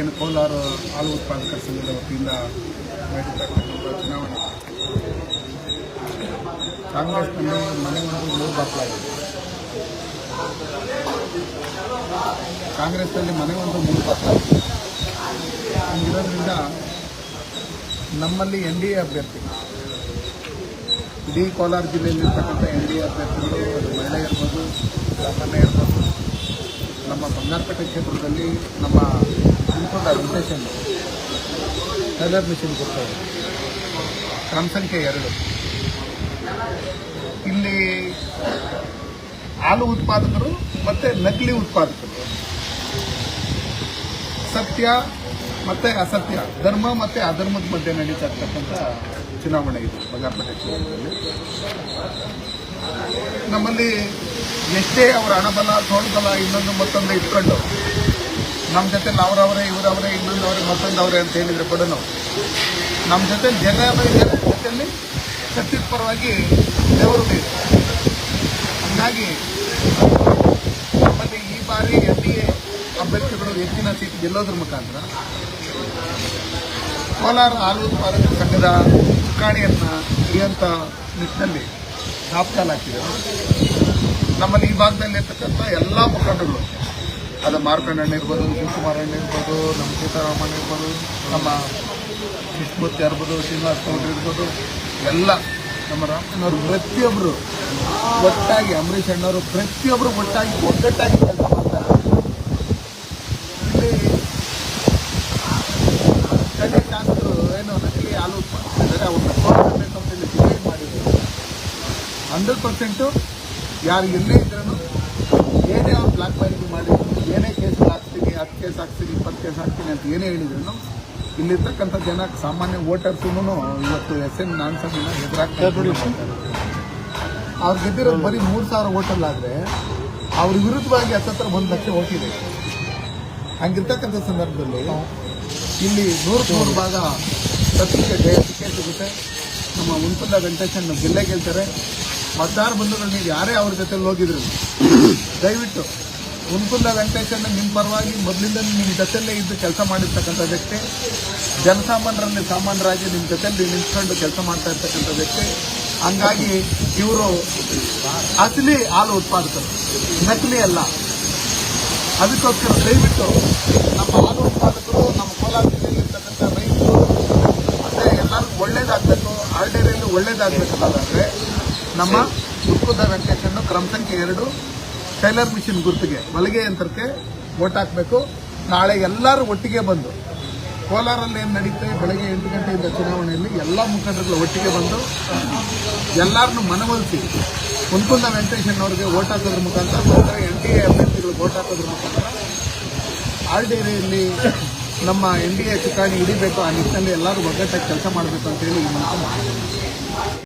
ಏನು ಕೋಲಾರ ಹಾಲು ಉತ್ಪಾದಕರ ಸಂಘದ ವತಿಯಿಂದ ನಡೀತಕ್ಕಂಥ ಚುನಾವಣೆ. ಕಾಂಗ್ರೆಸ್ನಲ್ಲಿ ಮನೆ ಒಂದು ಮೂರು ಬಾಕ್ಲಾಗಿದೆ ಕಾಂಗ್ರೆಸ್ನಲ್ಲಿ ಮನೆ ಒಂದು ಮೂರು ಬಾಕ್ಲಾಗಿದೆ ಇದರಿಂದ ನಮ್ಮಲ್ಲಿ ಎನ್ ಡಿ ಎ ಅಭ್ಯರ್ಥಿ. ಇಡೀ ಕೋಲಾರ ಜಿಲ್ಲೆಯಲ್ಲಿರ್ತಕ್ಕಂಥ ಎನ್ ಡಿ ಎ ಅಭ್ಯರ್ಥಿಗಳು, ಅದು ಮಹಿಳೆ ಇರ್ಬೋದು ಸಾಮಾನ್ಯ ಇರ್ಬೋದು, ನಮ್ಮ ಬಂಗಾರಪೇಟೆ ಕ್ಷೇತ್ರದಲ್ಲಿ ನಮ್ಮ ತಿಳ್ಕೊಂಡ ಮಿಷನ್. ಟೈಲರ್ ಮಿಷನ್ ಕ್ರಮ ಸಂಖ್ಯೆ ಎರಡು. ಇಲ್ಲಿ ಹಾಲು ಉತ್ಪಾದಕರು ಮತ್ತು ನಕಲಿ ಉತ್ಪಾದಕರು. ಸತ್ಯ ಮತ್ತೆ ಅಸತ್ಯ. ಧರ್ಮ ಮತ್ತೆ ಅಧರ್ಮದ ಮಧ್ಯೆ ನಡೀತಾ ಇರ್ತಕ್ಕಂಥ ಚುನಾವಣೆ ಇದು ಬಂಗಾರಪೇಟೆ ಕ್ಷೇತ್ರದಲ್ಲಿ ನಮ್ಮಲ್ಲಿ ಎಷ್ಟೇ ಅವರ ಹಣಬಲ ತೋಳ್ಬಲ ಇನ್ನೊಂದು ಮತ್ತೊಂದು ಇಟ್ಕೊಂಡು ನಮ್ಮ ಜೊತೆ ಅವರವರೇ ಇವರವರೇ ಇನ್ನೊಂದು ಮತ್ತೊಂದವ್ರೆ ಅಂತ ಹೇಳಿದರೆ ಕೂಡ ನಮ್ಮ ಜೊತೆ ಜನ ಜೊತೆಯಲ್ಲಿ ಸತ್ಯದ ಪರವಾಗಿ ದೇವರು ಹಾಗಾಗಿ ಹಂಗಾಗಿ ನಮ್ಮಲ್ಲಿ ಈ ಬಾರಿ ಎನ್ ಡಿ ಎ ಅಭ್ಯರ್ಥಿಗಳು ಹೆಚ್ಚಿನ ಸೀಟ್ ಗೆಲ್ಲೋದ್ರ ಮುಖಾಂತರ ಕೋಲಾರ ಹಾಲು ಉತ್ಪಾದಕ ಸಂಘದ ಚುಕ್ಕಾಣಿಯನ್ನು ಹಿಡಿಯುವಂಥ ನಿಟ್ಟಿನಲ್ಲಿ ದಾಪಕಾಲ ಹಾಕಿದೆ ನಮ್ಮಲ್ಲಿ ಈ ಭಾಗದಲ್ಲಿ ಇರ್ತಕ್ಕಂಥ ಎಲ್ಲ ಮುಖಂಡಗಳು ಅದು ಮಾರ್ಕಂಡಣ್ಣ ಇರ್ಬೋದು ಶಿವಕುಮಾರಣ್ಣ ಇರ್ಬೋದು, ನಮ್ಮ ಸೀತಾರಾಮಣ್ಣ ಇರ್ಬೋದು, ನಮ್ಮ ಕೃಷ್ಣಮೂರ್ತಿ ಇರ್ಬೋದು ಶ್ರೀನಿವಾಸ ಗೌಡ್ರು ಇರ್ಬೋದು, ಎಲ್ಲ ನಮ್ಮ ರಾಮಣ್ಣವರು ಪ್ರತಿಯೊಬ್ಬರು ಒಟ್ಟಾಗಿ ಅಂಬರೀಷ್ ಅಣ್ಣವರು ಪ್ರತಿಯೊಬ್ಬರು ಒಟ್ಟಾಗಿ ಒಗ್ಗಟ್ಟಾಗಿ ಕೆಲಸ ಮಾಡ್ತಾರೆ. ಇಲ್ಲಿ ಏನು ಅಂದರೆ ಹಂಡ್ರೆಡ್ ಪರ್ಸೆಂಟು ಯಾರು ಎಲ್ಲೇ ಇದ್ರೂ ಏನೇ ಅವ್ರು ಬ್ಲಾಕ್ ಮೇಲಿಂಗ್ ಮಾಡಿ ಏನೇ ಕೇಸ್ ಹಾಕ್ತೀನಿ ಹತ್ತು ಕೇಸ್ ಹಾಕ್ತೀನಿ ಇಪ್ಪತ್ತು ಕೇಸ್ ಹಾಕ್ತೀನಿ ಅಂತ ಏನೇ ಹೇಳಿದ್ರು ಇಲ್ಲಿರ್ತಕ್ಕಂಥ ಜನ ಸಾಮಾನ್ಯ ವೋಟರ್ಸೂ ಇವತ್ತು ಎಸ್ ಎನ್ ನಾನ್ಸಂಗಿನ ಎದುರಾಗ್ತಾರೆ ಅವ್ರು ಗೆದ್ದಿರೋದು ಬರೀ ಮೂರು ಸಾವಿರ ಓಟಲ್ಲಾದರೆ ಅವ್ರ ವಿರುದ್ಧವಾಗಿ ಹತ್ತತ್ರ ಒಂದು ಲಕ್ಷ ಓಟಿದೆ. ಹಂಗಿರ್ತಕ್ಕಂಥ ಸಂದರ್ಭದಲ್ಲಿ ಇಲ್ಲಿ ನೂರು ನೂರು ಭಾಗ ಸತ್ಯಕ್ಕೆ ಜಯ ಸಿಗುತ್ತೆ ನಮ್ಮ ಉನ್ಪುಲ್ಲ ವೆಂಕಟೇಶನ್ ಗೆಲ್ಲೇ ಗೆಲ್ತಾರೆ. ಮತದಾರ ಬಂಧುಗಳು ನೀವು ಯಾರೇ ಅವ್ರ ಜೊತೆಲಿ ಹೋಗಿದ್ರು, ದಯವಿಟ್ಟು ಉನ್ಪುಲ್ಲ ವೆಂಕಟೇಶನ್ ನಿಮ್ಮ ಪರವಾಗಿ ಮೊದಲಿಂದ ನಿಮ್ಮ ಜೊತೆಯಲ್ಲೇ ಇದ್ದು ಕೆಲಸ ಮಾಡಿರ್ತಕ್ಕಂಥ ವ್ಯಕ್ತಿ, ಜನಸಾಮಾನ್ಯರಲ್ಲಿ ಸಾಮಾನ್ಯರಾಗಿ ನಿಮ್ಮ ಜೊತೆಯಲ್ಲಿ ನಿಂತ್ಕೊಂಡು ಕೆಲಸ ಮಾಡ್ತಾ ಇರ್ತಕ್ಕಂಥ ವ್ಯಕ್ತಿ, ಹಂಗಾಗಿ ಇವರು ಅಸಲಿ ಹಾಲು ಉತ್ಪಾದಕರು, ನಕಲಿ ಅಲ್ಲ. ಅದಕ್ಕೋಸ್ಕರ ದಯವಿಟ್ಟು ನಮ್ಮ ಹಾಲು ಉತ್ಪಾದಕರು, ನಮ್ಮ ಕೋಲಾರ ಜಿಲ್ಲೆಯಲ್ಲಿರ್ತಕ್ಕಂಥ ರೈತರು, ಮತ್ತೆ ಎಲ್ಲರಿಗೂ ಒಳ್ಳೇದಾಗಬೇಕು ಆರ್ಡೇರಿಯಲ್ಲಿ ಒಳ್ಳೇದಾಗಬೇಕಂತಾದ್ರೆ ನಮ್ಮ ಉಕ್ಕುದ ವೆಂಕಟೇಶನ್ನು ಕ್ರಮ ಸಂಖ್ಯೆ ಎರಡು, ಟೈಲರ್ ಮಿಷಿನ್ ಗುರುತಿಗೆ ಮಲಿಗೆ ಯಂತ್ರಕ್ಕೆ ಓಟ್ ಹಾಕಬೇಕು. ನಾಳೆ ಎಲ್ಲರೂ ಒಟ್ಟಿಗೆ ಬಂದು, ಕೋಲಾರಲ್ಲಿ ಏನು ನಡೀತೆ, ಬೆಳಗ್ಗೆ ಎಂಟು ಗಂಟೆಯಿಂದ ಚುನಾವಣೆಯಲ್ಲಿ ಎಲ್ಲ ಮುಖಂಡರುಗಳು ಒಟ್ಟಿಗೆ ಬಂದು, ಎಲ್ಲರನ್ನೂ ಮನವೊಲಿಸಿ, ಕುಂಕುಂದ ವೆಂಕಟೇಶನ್ ಅವರಿಗೆ ಓಟ್ ಹಾಕೋದ್ರ ಮುಖಾಂತರ ನಂತರ ಎನ್ ಡಿ ಎ ಅಭ್ಯರ್ಥಿಗಳಿಗೆ ಓಟ್ ಹಾಕೋದ್ರ ಮುಖಾಂತರ ಎಲ್ಲಿ ನಮ್ಮ ಎನ್ ಡಿ ಎ ಚುಕ್ಕಾಣಿ ಹಿಡಿಬೇಕು ಆ ನಿಟ್ಟಿನಲ್ಲಿ ಎಲ್ಲರೂ ಒಗ್ಗಟ್ಟಾಗಿ ಕೆಲಸ ಮಾಡಬೇಕು ಅಂತೇಳಿ ಈ ಮೂಲಕ